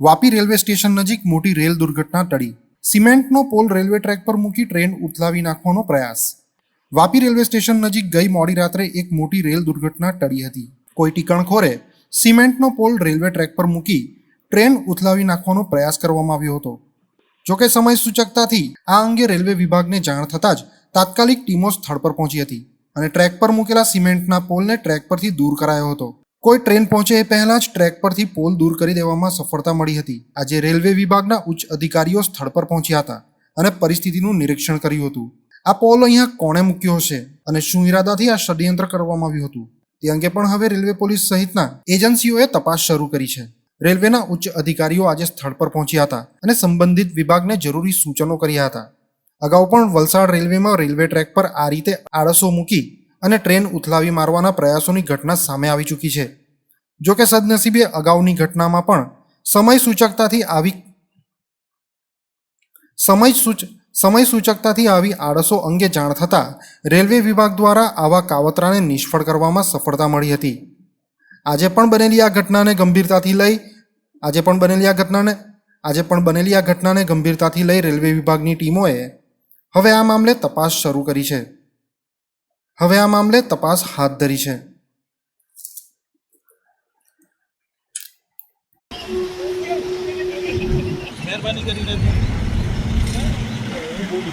Vapi railway station નજીક મોટી rail દુર્ઘટના ટળી. સિમેન્ટનો પોલ રેલવે ટ્રેક પર મૂકી ટ્રેન ઉથલાવી નાખવાનો પ્રયાસ. વાપી રેલવે સ્ટેશન નજીક ગઈ મોડી રાત્રે એક મોટી રેલ દુર્ઘટના ટળી હતી. કોઈ ટીકણખોરે સિમેન્ટનો પોલ રેલવે ટ્રેક પર મૂકી ટ્રેન ઉથલાવી નાખવાનો પ્રયાસ કરવામાં આવ્યો હતો. જોકે સમય સૂચકતાથી આ અંગે રેલવે વિભાગને જાણ થતાં જ તાત્કાલિક ટીમો સ્થળ પર પહોંચી હતી અને ટ્રેક પર મૂકેલા સિમેન્ટના પોલને ટ્રેક પરથી દૂર કરાયો હતો. કોઈ ટ્રેન પહોંચે એ પહેલાં જ ટ્રેક પરથી પોલ દૂર કરી દેવામાં સફળતા મળી હતી. આજે રેલવે વિભાગના ઉચ્ચ અધિકારીઓ સ્થળ પર પહોંચ્યા હતા અને પરિસ્થિતિનું નિરીક્ષણ કર્યું હતું. આ પોલ અહીંયા કોણે મૂક્યો હશે અને શું ઈરાદાથી આ ષડયંત્ર કરવામાં આવ્યું હતું? તે અંગે પણ હવે રેલવે પોલીસ સહિતના એજન્સીઓએ તપાસ શરૂ કરી છે. રેલવેના ઉચ્ચ અધિકારીઓ આજે સ્થળ પર પહોંચ્યા હતા અને સંબંધિત વિભાગને જરૂરી સૂચનો કર્યા હતા. અગાઉ પણ વલસાડ રેલવેમાં રેલવે ટ્રેક પર આ રીતે આળસો મૂકી અને ટ્રેન ઉથલાવી મારવાના પ્રયાસોની ઘટના સામે આવી ચૂકી છે. જોકે સદનસીબે અગાઉની ઘટનામાં પણ સમય સૂચકતાથી આવી સમય સૂચ, સમય સૂચકતાથી આવી આળસો અંગે જાણ થતાં રેલવે વિભાગ દ્વારા આવા કાવતરાને નિષ્ફળ કરવામાં સફળતા મળી હતી. આજે પણ બનેલી આ ઘટનાને ગંભીરતાથી લઈ, આજે પણ બનેલી આ ઘટનાને, આજે પણ બનેલી આ ઘટનાને ગંભીરતાથી લઈ રેલવે વિભાગની ટીમોએ હવે આ મામલે તપાસ શરૂ કરી છે. હવે આ મામલે તપાસ હાથ ધરી છે.